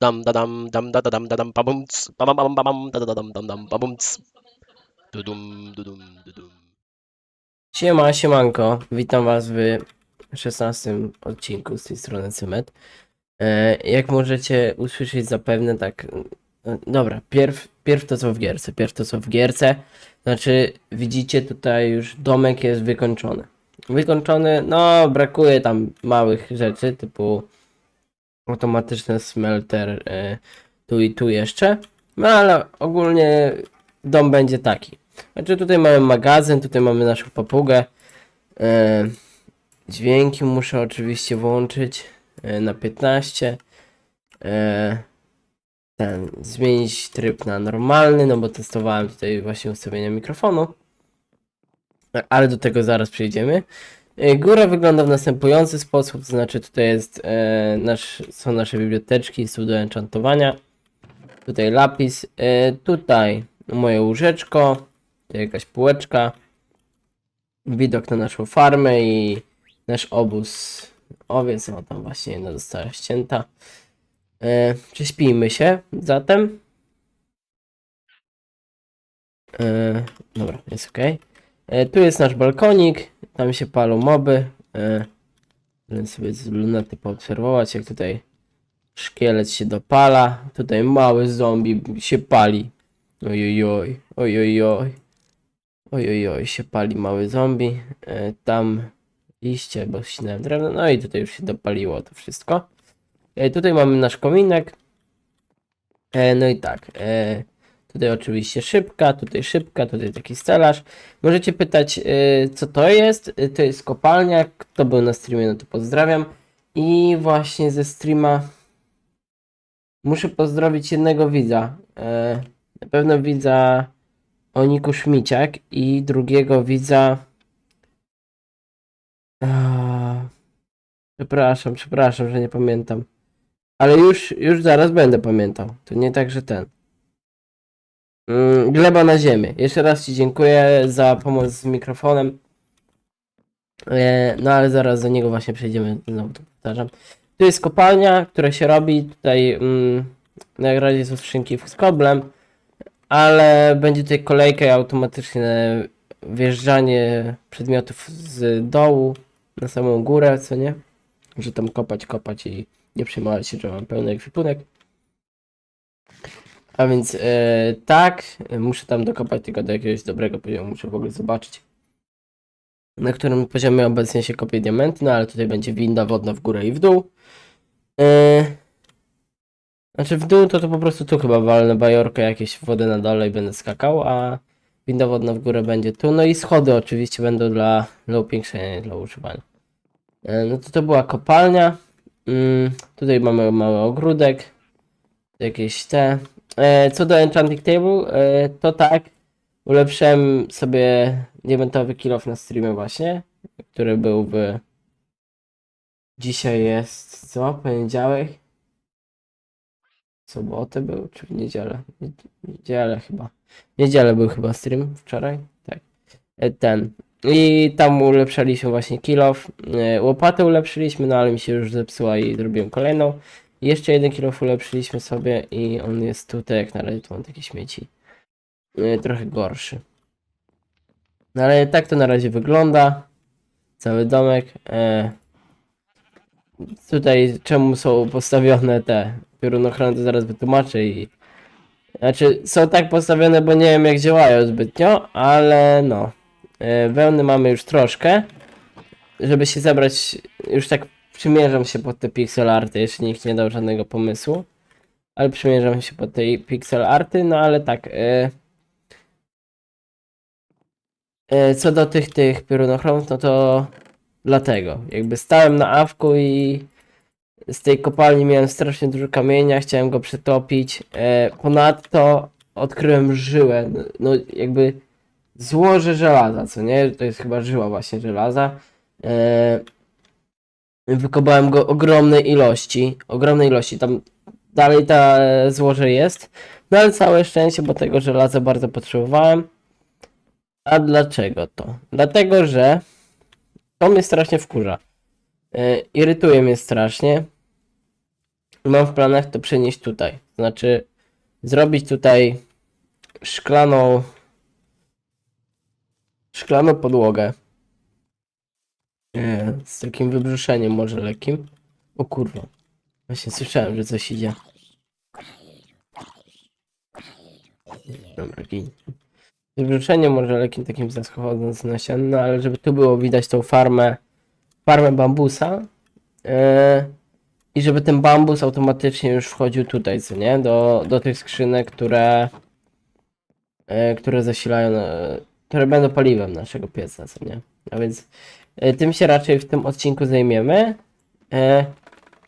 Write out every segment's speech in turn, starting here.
dam da dam dam da da da dam dam dam dudum Siema, siemanko, witam was w 16 odcinku z tej strony Cymet. E, jak możecie usłyszeć zapewne tak, e, dobra, pierw, pierw to co w gierce, pierw to co w gierce, znaczy widzicie tutaj już domek jest wykończony. Wykończony, no brakuje tam małych rzeczy typu automatyczny smelter e, tu i tu jeszcze, no ale ogólnie dom będzie taki. Znaczy tutaj mamy magazyn, tutaj mamy naszą papugę. E, dźwięki muszę oczywiście włączyć e, na 15. E, ten, zmienić tryb na normalny, no bo testowałem tutaj właśnie ustawienia mikrofonu. Ale do tego zaraz przejdziemy. E, Góra wygląda w następujący sposób, to znaczy tutaj jest e, nasz, są nasze biblioteczki, są do enchantowania. Tutaj lapis, e, tutaj moje łóżeczko, tutaj jakaś półeczka, widok na naszą farmę i nasz obóz owiec, o tam właśnie jedna została ścięta. E, prześpijmy się zatem. E, dobra, jest ok. E, tu jest nasz balkonik, tam się palą moby. E, będę sobie z lunety poobserwować, jak tutaj szkielet się dopala. Tutaj mały zombie się pali. Ojojoj, ojojoj. Ojojoj, się pali mały zombie. E, tam liście, bo ścinałem drewno. No i tutaj już się dopaliło to wszystko. E, tutaj mamy nasz kominek. E, no i tak. Tutaj oczywiście szybka, tutaj szybka, tutaj taki stelaż. Możecie pytać, e, co to jest. E, to jest kopalnia. Kto był na streamie, no to pozdrawiam. I właśnie ze streama muszę pozdrowić jednego widza. E, na pewno widza Oniku Szmiciak i drugiego widza. Przepraszam, przepraszam, że nie pamiętam. Ale już, już zaraz będę pamiętał. To nie tak, że ten. Mm, Gleba na ziemię. Jeszcze raz Ci dziękuję za pomoc z mikrofonem. E, no ale zaraz do niego właśnie przejdziemy. Znowu to powtarzam. Tu jest kopalnia, która się robi. Tutaj mm, na razie są skrzynki z koblem ale będzie tutaj kolejka i automatyczne wjeżdżanie przedmiotów z dołu na samą górę, co nie? Że tam kopać, kopać i nie przejmować się, że mam pełny ekwipunek. A więc e, tak, muszę tam dokopać tylko do jakiegoś dobrego poziomu, muszę w ogóle zobaczyć. Na którym poziomie obecnie się kopie diamenty, no ale tutaj będzie winda wodna w górę i w dół. E, znaczy w dół to, to po prostu tu chyba walnę bajorkę, jakieś wodę na dole i będę skakał, a winda wodna w górę będzie tu. No i schody oczywiście będą dla, dla upiększenia, nie dla używania. E, No to to była kopalnia. Mm, tutaj mamy mały ogródek. Jakieś te. E, co do Enchanting Table, e, to tak. Ulepszyłem sobie diamentowy kill off na streamie właśnie, który był w... Dzisiaj jest co? Poniedziałek? Sobotę był, czy w niedzielę? Nie- Niedzielę chyba. Niedzielę był chyba stream wczoraj. Tak. E, Ten. I tam ulepszaliśmy właśnie kill off. Łopatę ulepszyliśmy, no ale mi się już zepsuła i zrobiłem kolejną. Jeszcze jeden kill off ulepszyliśmy sobie i on jest tutaj, jak na razie tu mam takie śmieci. E, Trochę gorszy. No ale tak to na razie wygląda. Cały domek. E, Tutaj czemu są postawione te piorunochrony, to zaraz wytłumaczę i... Znaczy, są tak postawione, bo nie wiem jak działają zbytnio, ale no. E, Wełny mamy już troszkę. Żeby się zebrać, już tak przymierzam się pod te pixel arty, jeszcze nikt nie dał żadnego pomysłu. Ale przymierzam się pod te pixel arty, no ale tak. E, e, co do tych, tych piorunochronów, no to dlatego. Jakby stałem na awku i z tej kopalni miałem strasznie dużo kamienia, chciałem go przetopić. E, ponadto odkryłem żyłę, no, no jakby złoże żelaza, co nie? To jest chyba żyła właśnie żelaza. Wykopałem go ogromnej ilości, ogromnej ilości, tam dalej ta e, złoże jest, no ale całe szczęście, bo tego żelaza bardzo potrzebowałem. A dlaczego to? Dlatego, że to mnie strasznie wkurza. E, irytuje mnie strasznie. mam w planach to przenieść tutaj. Znaczy, zrobić tutaj szklaną szklaną podłogę e, z takim wybrzuszeniem może lekkim. O kurwa. Właśnie słyszałem, że coś idzie. Dobra, gin. Wybrzuszeniem może lekkim takim zachodząc na ścianę, no ale żeby tu było widać tą farmę, farmę bambusa. E, I żeby ten bambus automatycznie już wchodził tutaj, co nie? Do, do tych skrzynek, które e, które zasilają, e, które będą paliwem naszego pieca, co nie? A więc tym się raczej w tym odcinku zajmiemy. E,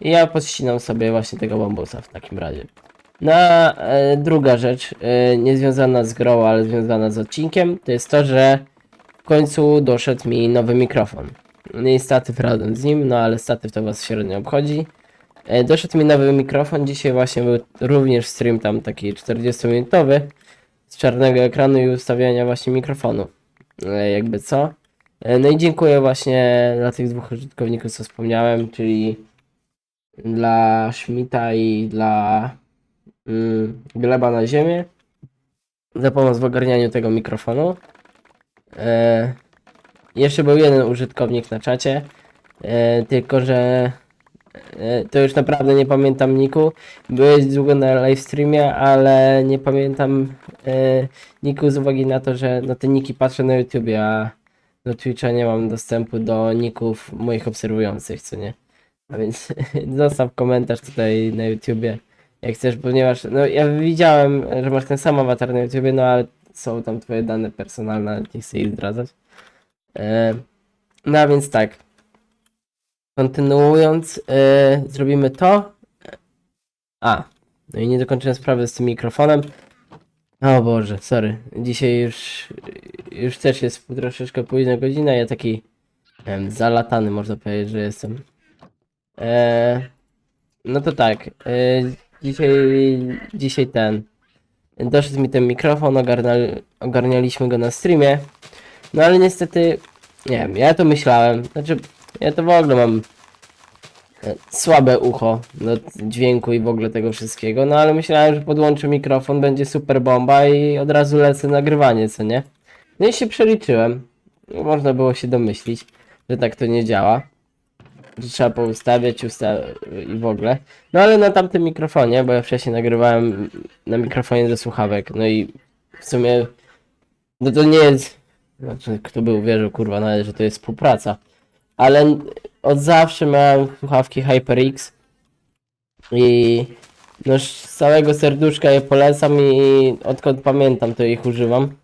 ja podścinam sobie właśnie tego bambusa w takim razie. No, e, druga rzecz, e, niezwiązana z grą, ale związana z odcinkiem, to jest to, że w końcu doszedł mi nowy mikrofon. No i statyw razem z nim, no ale statyw to was średnio obchodzi. E, Doszedł mi nowy mikrofon, dzisiaj właśnie był również stream tam taki 40-minutowy z czarnego ekranu i ustawiania właśnie mikrofonu. E, Jakby co. E, No i dziękuję właśnie dla tych dwóch użytkowników, co wspomniałem, czyli dla Schmidta i dla mm, Gleba na ziemię za pomoc w ogarnianiu tego mikrofonu. E, jeszcze był jeden użytkownik na czacie, e, tylko że e, to już naprawdę nie pamiętam niku. Byłeś długo na live streamie, ale nie pamiętam e, niku z uwagi na to, że na te niki patrzę na YouTubie, a do Twitcha nie mam dostępu do ników moich obserwujących, co nie? A więc zostaw komentarz tutaj na YouTubie, jak chcesz, ponieważ no ja widziałem, że masz ten sam awatar na YouTubie, no ale są tam twoje dane personalne, nie chcę ich zdradzać. E, no a więc tak. Kontynuując, e, zrobimy to. A, no i nie dokończyłem sprawy z tym mikrofonem. O Boże, sorry. Dzisiaj już, już też jest troszeczkę późna godzina. Ja taki em, zalatany, można powiedzieć, że jestem. E, no to tak. E, dzisiaj, dzisiaj ten. Doszedł mi ten mikrofon, ogarnia, ogarnialiśmy go na streamie. No ale niestety, nie wiem, ja to myślałem. Znaczy, ja to w ogóle mam słabe ucho do dźwięku i w ogóle tego wszystkiego. No ale myślałem, że podłączę mikrofon, będzie super bomba i od razu lecę nagrywanie, co nie? No i się przeliczyłem. Można było się domyślić, że tak to nie działa. Że trzeba poustawiać usta i w ogóle. No ale na tamtym mikrofonie, bo ja wcześniej nagrywałem na mikrofonie ze słuchawek. No i w sumie no to nie jest. Znaczy, kto by uwierzył, kurwa, nawet, że to jest współpraca. Ale od zawsze miałem słuchawki HyperX i no z całego serduszka je polecam i odkąd pamiętam to ich używam.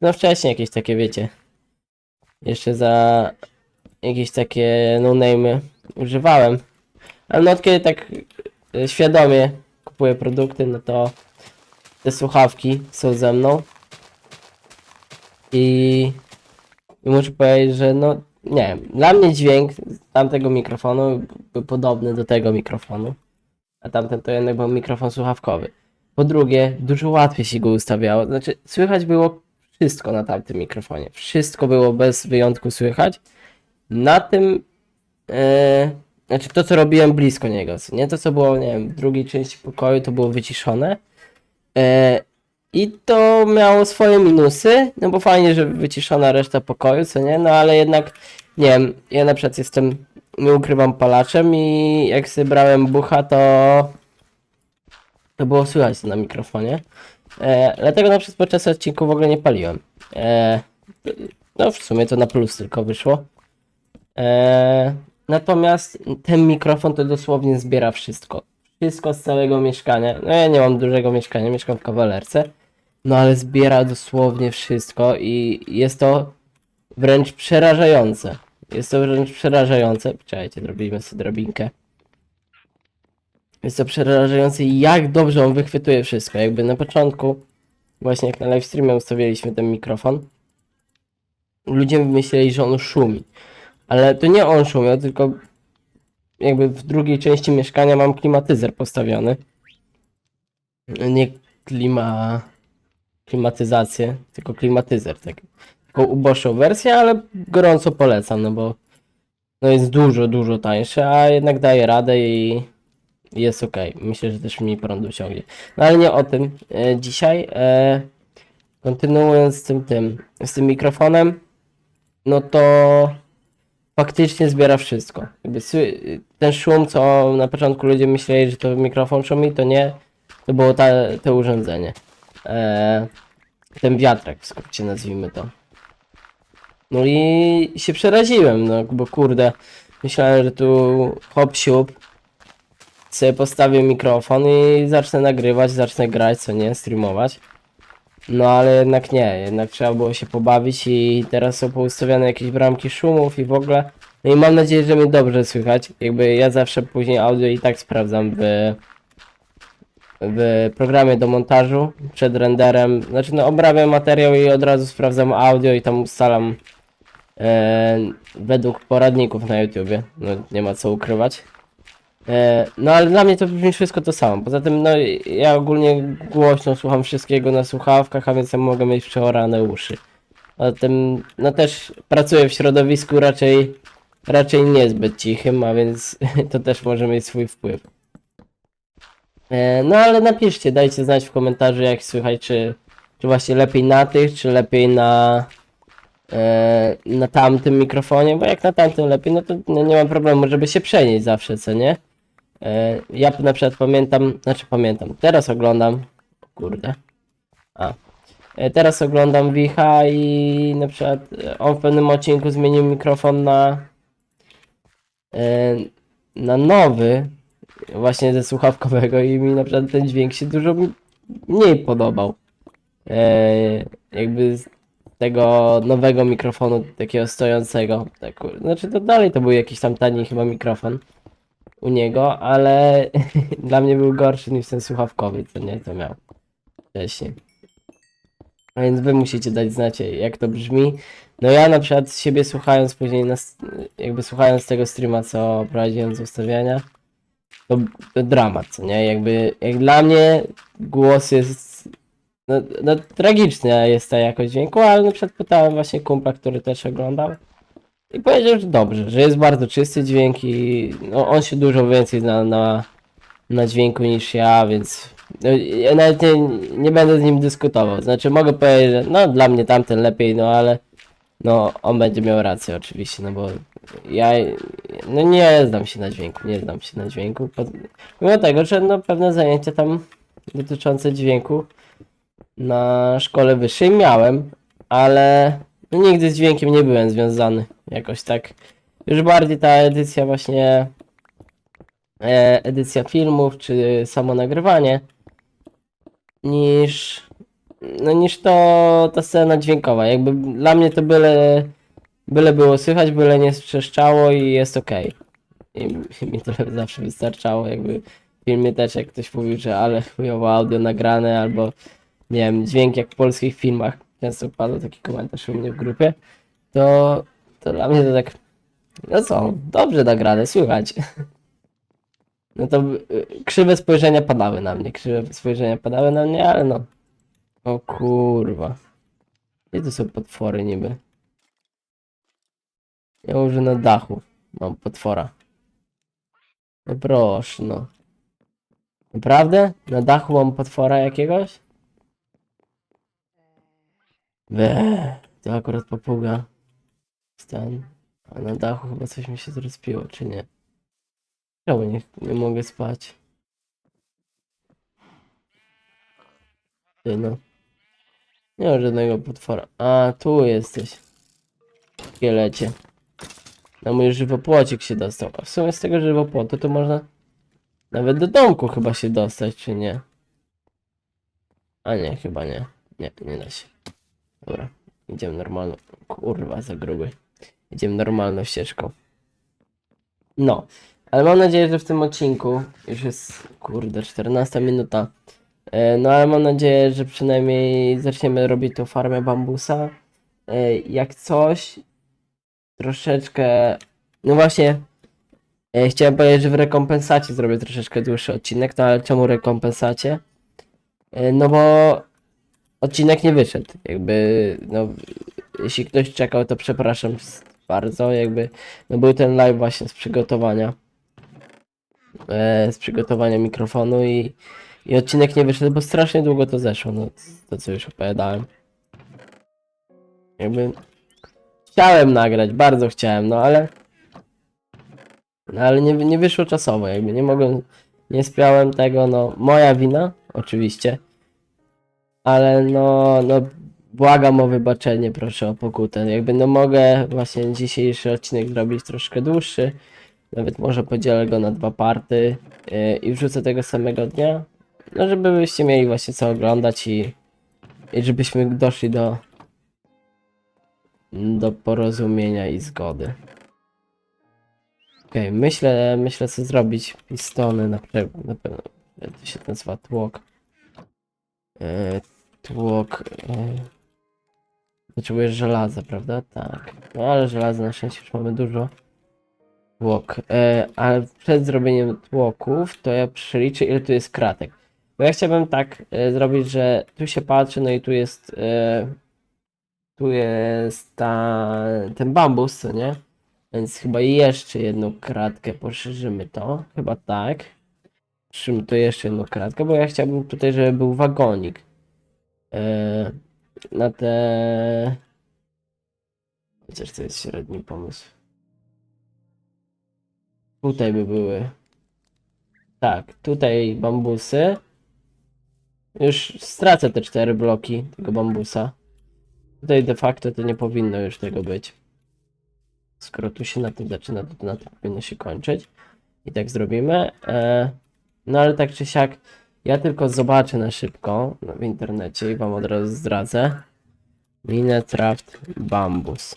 No wcześniej jakieś takie, wiecie, jeszcze za jakieś takie no-name'y używałem. Ale no od kiedy tak e, świadomie kupuję produkty, no to te słuchawki są ze mną. I, i muszę powiedzieć, że no nie wiem, dla mnie dźwięk tamtego mikrofonu był podobny do tego mikrofonu, a tamten to jednak był mikrofon słuchawkowy. Po drugie, dużo łatwiej się go ustawiało, znaczy słychać było wszystko na tamtym mikrofonie, wszystko było bez wyjątku słychać. Na tym, e, znaczy to co robiłem blisko niego, nie to co było, nie wiem, w drugiej części pokoju to było wyciszone. E, i to miało swoje minusy, no bo fajnie, że wyciszona reszta pokoju, co nie? No ale jednak, nie wiem, ja na przykład jestem, nie ukrywam, palaczem i jak sobie brałem bucha, to to było słychać to na mikrofonie. E, dlatego na przykład podczas odcinku w ogóle nie paliłem. E, no w sumie to na plus tylko wyszło. E, natomiast ten mikrofon to dosłownie zbiera wszystko. Wszystko z całego mieszkania. No ja nie mam dużego mieszkania, mieszkam w kawalerce. No ale zbiera dosłownie wszystko i jest to wręcz przerażające. Jest to wręcz przerażające. Czekajcie, zrobimy sobie drabinkę. Jest to przerażające jak dobrze on wychwytuje wszystko. Jakby na początku, właśnie jak na live streamie ustawialiśmy ten mikrofon, ludzie myśleli, że on szumi. Ale to nie on szumiał, tylko jakby w drugiej części mieszkania mam klimatyzer postawiony. Nie klima klimatyzację, tylko klimatyzer, tak. Tylko uboższą wersję, ale gorąco polecam, no bo no jest dużo, dużo tańsze, a jednak daje radę i, jest ok. Myślę, że też mniej prądu ciągnie. No ale nie o tym e, dzisiaj. E, kontynuując z tym, tym, z tym mikrofonem, no to faktycznie zbiera wszystko. Ten szum, co na początku ludzie myśleli, że to mikrofon szumi, to nie. To było ta, to urządzenie. E, ten wiatrak w skrócie nazwijmy to. No i się przeraziłem, no bo kurde, myślałem, że tu hop siup, sobie postawię mikrofon i zacznę nagrywać, zacznę grać, co nie, streamować. No ale jednak nie, jednak trzeba było się pobawić i teraz są poustawiane jakieś bramki szumów i w ogóle. No i mam nadzieję, że mnie dobrze słychać. Jakby ja zawsze później audio i tak sprawdzam w, w programie do montażu przed renderem. Znaczy no obrabiam materiał i od razu sprawdzam audio i tam ustalam e, według poradników na YouTubie. No nie ma co ukrywać. E, no ale dla mnie to brzmi wszystko to samo. Poza tym, no ja ogólnie głośno słucham wszystkiego na słuchawkach, a więc ja mogę mieć przeorane uszy. Poza tym, no też pracuję w środowisku raczej, raczej niezbyt cichym, a więc to też może mieć swój wpływ. E, no ale napiszcie, dajcie znać w komentarzu jak słychać, czy, czy właśnie lepiej na tych, czy lepiej na, e, na tamtym mikrofonie, bo jak na tamtym lepiej, no to no nie mam problemu, żeby się przenieść zawsze, co nie? E, Ja na przykład pamiętam, znaczy pamiętam, teraz oglądam, kurde, a, teraz oglądam Wicha i na przykład on w pewnym odcinku zmienił mikrofon na, na nowy, właśnie ze słuchawkowego i mi na przykład ten dźwięk się dużo mniej podobał. E, Jakby z tego nowego mikrofonu, takiego stojącego, tak, znaczy to dalej to był jakiś tam tani chyba mikrofon u niego, ale dla mnie był gorszy niż ten słuchawkowy, co nie, to miał wcześniej. A więc wy musicie dać znać, jak to brzmi. No ja na przykład siebie słuchając później, na, jakby słuchając tego streama, co prowadziłem z ustawiania, to, dramat, nie? Jakby, jak dla mnie głos jest, no, no tragiczny jest ta jakość dźwięku, ale na przykład pytałem właśnie kumpla, który też oglądał, i powiedział, że dobrze, że jest bardzo czysty dźwięk i no, on się dużo więcej zna na, na dźwięku niż ja, więc no, ja nawet nie, nie będę z nim dyskutował. Znaczy mogę powiedzieć, że no dla mnie tamten lepiej, no ale no on będzie miał rację oczywiście, no bo ja no nie znam się na dźwięku, nie znam się na dźwięku. Po- Mimo tego, że no pewne zajęcia tam dotyczące dźwięku na szkole wyższej miałem, ale no, nigdy z dźwiękiem nie byłem związany jakoś tak. Już bardziej ta edycja właśnie e, edycja filmów czy samo nagrywanie niż no niż to ta scena dźwiękowa. Jakby dla mnie to byle byle było słychać, byle nie trzeszczało i jest okej. I mi to zawsze wystarczało, jakby w filmie też jak ktoś mówił, że ale chujowo audio nagrane albo nie wiem, dźwięk jak w polskich filmach. Często padł taki komentarz u mnie w grupie. To, to dla mnie to tak. No co, dobrze nagrane, słychać. No to y, krzywe spojrzenia padały na mnie. Krzywe spojrzenia padały na mnie, ale no. O kurwa. Gdzie to są potwory niby? Ja może na dachu mam potwora. No proszę, no. Naprawdę? Na dachu mam potwora jakiegoś? Be, to akurat papuga. Stan. A na dachu chyba coś mi się zrespiło, czy nie? Czemu nie, nie mogę spać? Ty no. Nie ma żadnego potwora. A, tu jesteś. Szkielecie. Na mój żywopłocik się dostał. A w sumie z tego żywopłotu to można nawet do domku chyba się dostać, czy nie? A nie, chyba nie. Nie, nie da się. Dobra, idziemy normalną. Kurwa, za gruby. Idziemy normalną ścieżką. No, ale mam nadzieję, że w tym odcinku już jest, kurde, 14 minuta. E, No ale mam nadzieję, że przynajmniej zaczniemy robić tą farmę bambusa. E, Jak coś, troszeczkę. No właśnie, e, chciałem powiedzieć, że w rekompensacie zrobię troszeczkę dłuższy odcinek, no ale czemu rekompensacie? E, No bo odcinek nie wyszedł. Jakby, no, jeśli ktoś czekał, to przepraszam bardzo. Jakby, no był ten live właśnie z przygotowania. e, z przygotowania mikrofonu i, i odcinek nie wyszedł, bo strasznie długo to zeszło, no to co już opowiadałem. Jakby chciałem nagrać, bardzo chciałem, no ale no ale nie, nie wyszło czasowo, jakby nie mogłem, nie spiałem tego, no moja wina, oczywiście, ale no, no błagam o wybaczenie, proszę o pokutę, jakby no mogę właśnie dzisiejszy odcinek zrobić troszkę dłuższy, nawet może podzielę go na dwa party yy, i wrzucę tego samego dnia, no żeby byście mieli właśnie co oglądać i, i żebyśmy doszli do do porozumienia i zgody. Okej, myślę, myślę co zrobić. Pistony na, na pewno. To się nazywa tłok. E, tłok. E, potrzebujesz żelaza, prawda? Tak. No ale żelaza na szczęście już mamy dużo. Tłok. E, ale przed zrobieniem tłoków to ja przeliczę ile tu jest kratek. Bo ja chciałbym tak e, zrobić, że tu się patrzy, no i tu jest. E, tu jest ta, ten bambus, co nie? Więc chyba jeszcze jedną kratkę poszerzymy to. Chyba tak. Poszerzymy tu jeszcze jedną kratkę, bo ja chciałbym tutaj, żeby był wagonik. Eee, na te... Chociaż to jest średni pomysł. Tutaj by były. Tak, tutaj bambusy. Już stracę te cztery bloki tego bambusa. Tutaj de facto to nie powinno już tego być. Skoro tu się na tym zaczyna, to na tym powinno się kończyć. I tak zrobimy. E, no ale tak czy siak, ja tylko zobaczę na szybko no, w internecie i wam od razu zdradzę. Minecraft Bambus.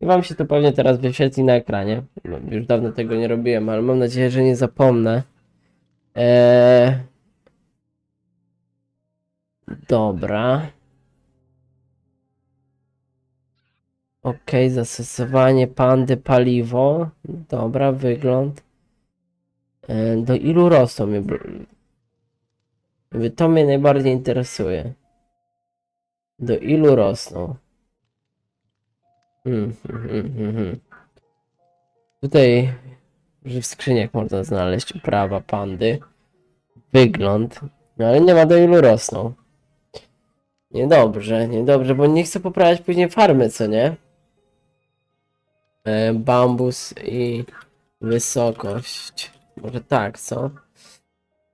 I wam się to pewnie teraz wyświetli na ekranie. No, już dawno tego nie robiłem, ale mam nadzieję, że nie zapomnę. Eee... Dobra. Okej, zastosowanie pandy paliwo. Dobra, wygląd. E, Do ilu rosną? To mnie najbardziej interesuje. Do ilu rosną? Hmm, hmm, hmm. Tutaj że w skrzyniach można znaleźć uprawa pandy. Wygląd. No ale nie ma do ilu rosną. Niedobrze, niedobrze, bo nie chcę poprawiać później farmy, co nie? E, bambus i wysokość. Może tak, co?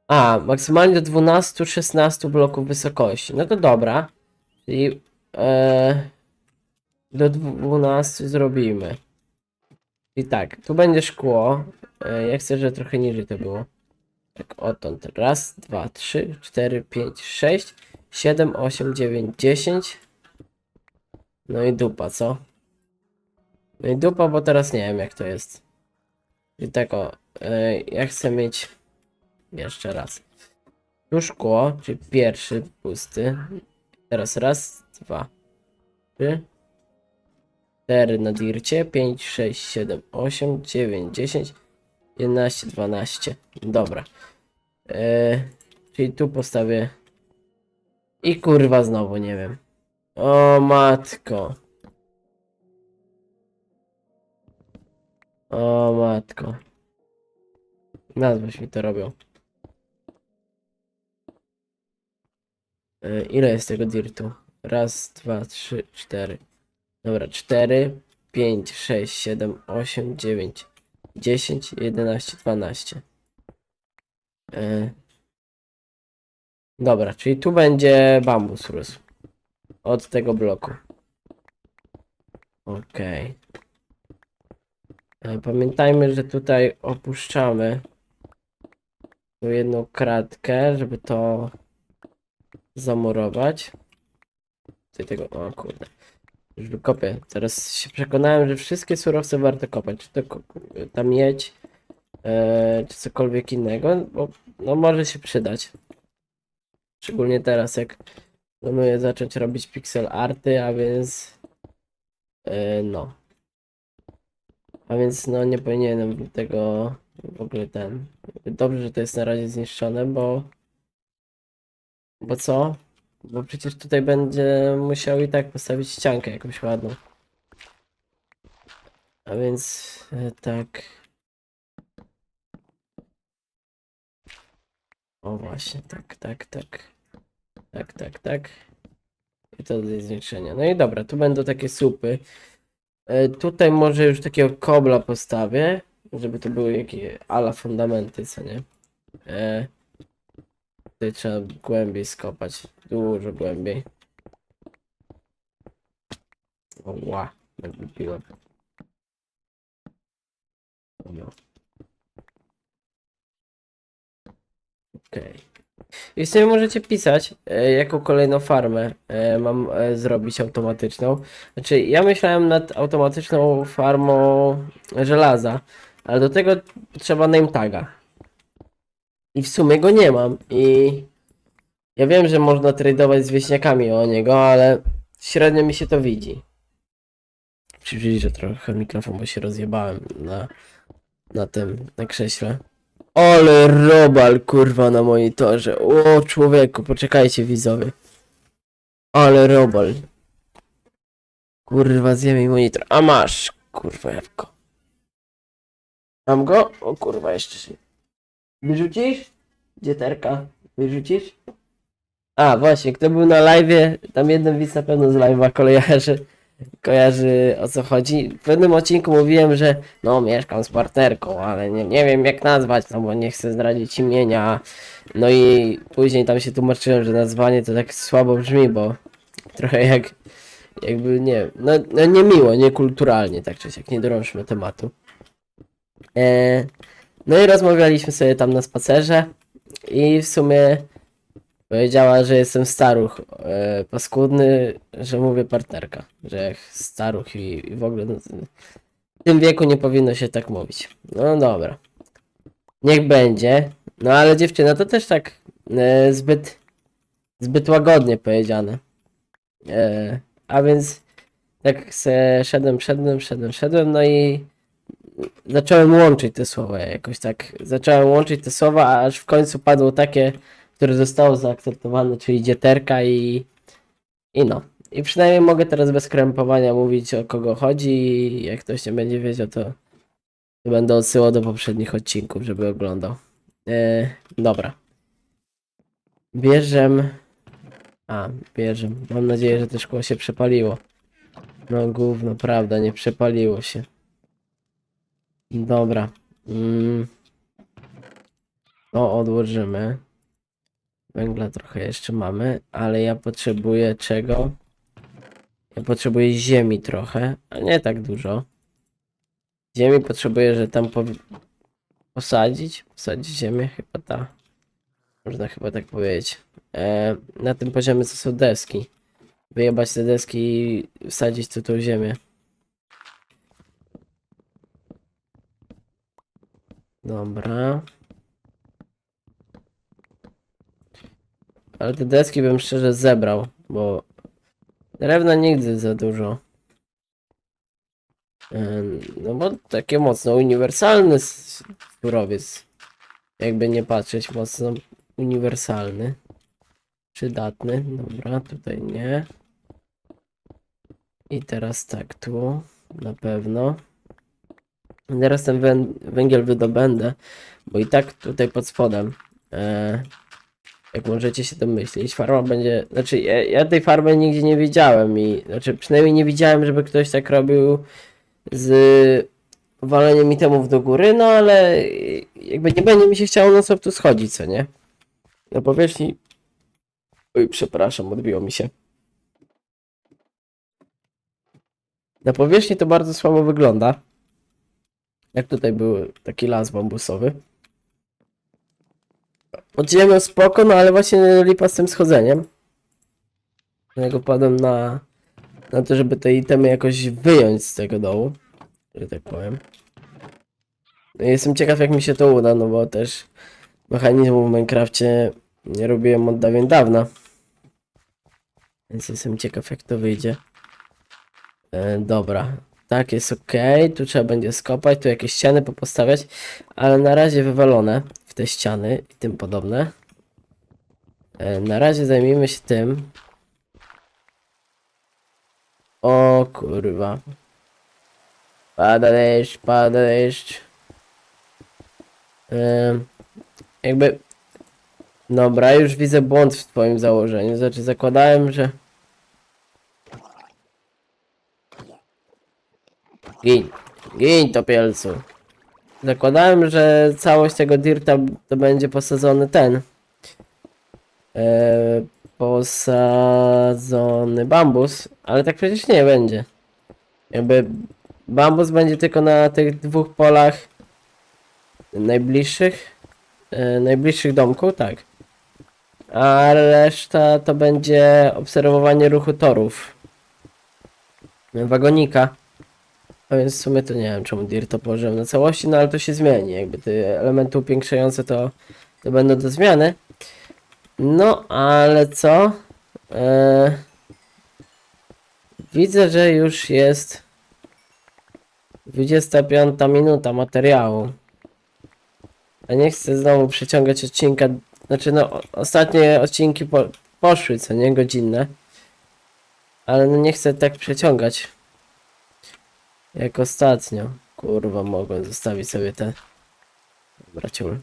A, maksymalnie do 12-16 bloków wysokości. No to dobra. Czyli e, do 12 zrobimy. I tak, tu będzie szkło. E, ja chcę, żeby trochę niżej to było. Tak, odtąd. Raz, dwa, trzy, cztery, pięć, sześć, siedem, osiem, dziewięć, dziesięć. No i dupa, co? No i dupa, bo teraz nie wiem jak to jest. I tak o, e, ja chcę mieć jeszcze raz. Tu szkło, czyli pierwszy pusty. Teraz raz, dwa, trzy, cztery na dircie, pięć, sześć, siedem, osiem, dziewięć, dziesięć, jedenaście, dwanaście. Dobra. E, czyli tu postawię. I kurwa znowu nie wiem. O matko. O matko. Nazwać mi to robią. E, ile jest tego dirtu? Raz, dwa, trzy, cztery. Dobra, cztery, pięć, sześć, siedem, osiem, dziewięć, dziesięć, jedenaście, dwanaście. E, Dobra, czyli tu będzie bambus rósł. Od tego bloku. Okej. E, Pamiętajmy, że tutaj opuszczamy tu jedną kratkę, żeby to zamurować. Tutaj tego, o kurde. Już wykopię. Teraz się przekonałem, że wszystkie surowce warto kopać. Czy to ta miedź, e, czy cokolwiek innego, bo no może się przydać. Szczególnie teraz, jak planuję zacząć robić pixel arty, a więc e, no. A więc no nie powinienem tego w ogóle ten. Dobrze, że to jest na razie zniszczone, bo. Bo co? Bo przecież tutaj będzie musiał i tak postawić ściankę jakąś ładną. A więc e, tak. O właśnie, tak, tak, tak. Tak, tak, tak. I to do zwiększenia. No i dobra, tu będą takie słupy. E, tutaj może już takiego kobla postawię, żeby to były jakieś ala fundamenty, co nie? E, tutaj trzeba głębiej skopać. Dużo głębiej. O, ła, jak wypiłem. No. Okej. I sobie możecie pisać, e, jaką kolejną farmę e, mam e, zrobić automatyczną. Znaczy, ja myślałem nad automatyczną farmą żelaza, ale do tego trzeba name taga. I w sumie go nie mam. I ja wiem, że można tradeować z wieśniakami o niego, ale średnio mi się to widzi. Przybliżę trochę mikrofon, bo się rozjebałem na, na tym, na krześle. Ale robal, kurwa, na monitorze. O, człowieku, poczekajcie, widzowie. Ale robal. Kurwa, zjem mi monitor. A masz, kurwa, jabłko. Mam go? O kurwa, jeszcze się. Wyrzucisz? Gdzie terka? Wyrzucisz? A, właśnie, kto był na live, tam jeden widz na pewno z live'a kojarzy, kojarzy o co chodzi. W pewnym odcinku mówiłem, że no mieszkam z partnerką, ale nie, nie wiem jak nazwać, no bo nie chcę zdradzić imienia. No i później tam się tłumaczyłem, że nazwanie to tak słabo brzmi, bo trochę jak jakby nie, no, no niemiło, niekulturalnie, tak czy siak, nie drążmy tematu. E, no i rozmawialiśmy sobie tam na spacerze i w sumie powiedziała, że jestem staruch e, paskudny, że mówię partnerka, że staruch i, i w ogóle w tym wieku nie powinno się tak mówić. No dobra. Niech będzie. No ale dziewczyna to też tak e, zbyt zbyt łagodnie powiedziane. E, a więc tak se szedłem, szedłem, szedłem, szedłem, no i zacząłem łączyć te słowa jakoś tak. Zacząłem łączyć te słowa, aż w końcu padło takie, które zostało zaakceptowane, czyli dzieterka i i no. I przynajmniej mogę teraz bez krępowania mówić o kogo chodzi i jak ktoś nie będzie wiedział, to, będę odsyłał do poprzednich odcinków, żeby oglądał. E, dobra. Bierzem. A, bierzem. Mam nadzieję, że to szkło się przepaliło. No gówno, prawda, nie przepaliło się. Dobra. Mm. To odłożymy. Węgla trochę jeszcze mamy, ale ja potrzebuję czego? Ja potrzebuję ziemi trochę, a nie tak dużo. Ziemi potrzebuję, że tam powi- posadzić. Posadzić ziemię, chyba ta. Można chyba tak powiedzieć. E, na tym poziomie co są deski. Wyjebać te deski i wsadzić tu tą ziemię. Dobra. Ale te deski bym szczerze zebrał, bo drewna nigdy za dużo. No bo takie mocno uniwersalny surowiec. Jakby nie patrzeć, mocno uniwersalny. Przydatny. Dobra, tutaj nie. I teraz tak, tu na pewno. Teraz ten węg- węgiel wydobędę, bo i tak tutaj pod spodem e, jak możecie się domyślić, farma będzie. Znaczy, ja, ja tej farmy nigdzie nie widziałem i. Znaczy, przynajmniej nie widziałem, żeby ktoś tak robił z waleniem itemów do góry, no ale jakby nie będzie mi się chciało na co tu schodzić, co nie? Na powierzchni. Oj, przepraszam, odbiło mi się. Na powierzchni to bardzo słabo wygląda. Jak tutaj był taki las bambusowy. Ziemią spoko, no ale właśnie lipa z tym schodzeniem. Dlatego padłem na, na to, żeby te itemy jakoś wyjąć z tego dołu. Że tak powiem. No Jestem ciekaw jak mi się to uda, no bo też mechanizmu w Minecrafcie nie robiłem od dawien dawna. Więc jestem ciekaw jak to wyjdzie. E, dobra. Tak, jest ok. Tu trzeba będzie skopać, tu jakieś ściany popostawiać, ale na razie wywalone te ściany i tym podobne. E, na razie zajmijmy się tym. O kurwa. Pada deszcz, pada deszcz. E, jakby Dobra, już widzę błąd w twoim założeniu. Znaczy zakładałem, że... Gin. Gin topielcu. Zakładałem, że całość tego dirta to będzie posadzony ten. E, posadzony bambus, ale tak przecież nie będzie. Jakby bambus będzie tylko na tych dwóch polach najbliższych. E, najbliższych domku, tak. A reszta to będzie obserwowanie ruchu torów. Wagonika. A więc w sumie to nie wiem czemu Dirt to położyłem na całości, no ale to się zmieni. Jakby te elementy upiększające to, to będą do zmiany. No ale co? Eee, widzę, że już jest 25 minuta materiału. A nie chcę znowu przeciągać odcinka. Znaczy, no, ostatnie odcinki po, poszły, co nie godzinne. Ale no nie chcę tak przeciągać. Jak ostatnio. Kurwa, mogłem zostawić sobie ten. Dobra, ciul.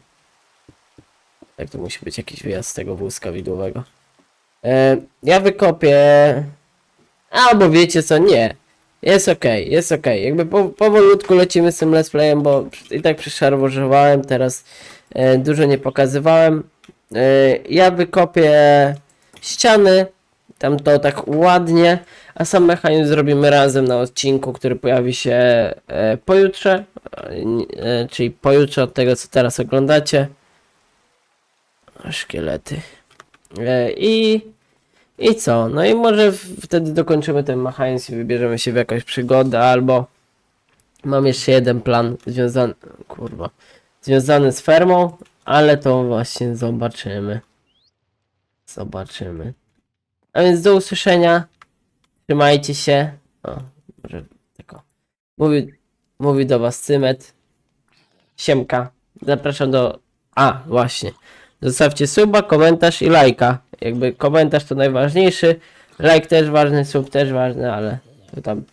Tak, to musi być jakiś wyjazd z tego wózka widłowego. E, ja wykopię. Albo wiecie co, nie. Jest okej, jest okej. Jakby po, powolutku lecimy z tym let's playem, bo i tak przeszarwożowałem, teraz e, dużo nie pokazywałem. E, ja wykopię ściany, tam to tak ładnie, a sam mechanizm zrobimy razem na odcinku, który pojawi się e, pojutrze, e, czyli pojutrze od tego, co teraz oglądacie. Szkielety. E, I i co? No i może wtedy dokończymy ten mechanizm i wybierzemy się w jakąś przygodę, albo mam jeszcze jeden plan związany, kurwa, związany z fermą, ale to właśnie zobaczymy. Zobaczymy. A więc do usłyszenia. Trzymajcie się. O, może tylko. Mówi, mówi do was Cymet. Siemka. Zapraszam do... A, właśnie. Zostawcie suba, komentarz i lajka. Jakby komentarz to najważniejszy. Like też ważny, sub też ważny, ale to tam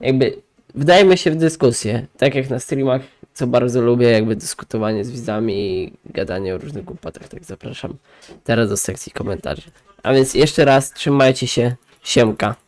jakby wdajmy się w dyskusję. Tak jak na streamach, co bardzo lubię, jakby dyskutowanie z widzami i gadanie o różnych głupotach. Tak zapraszam teraz do sekcji komentarzy. A więc jeszcze raz trzymajcie się. Siemka.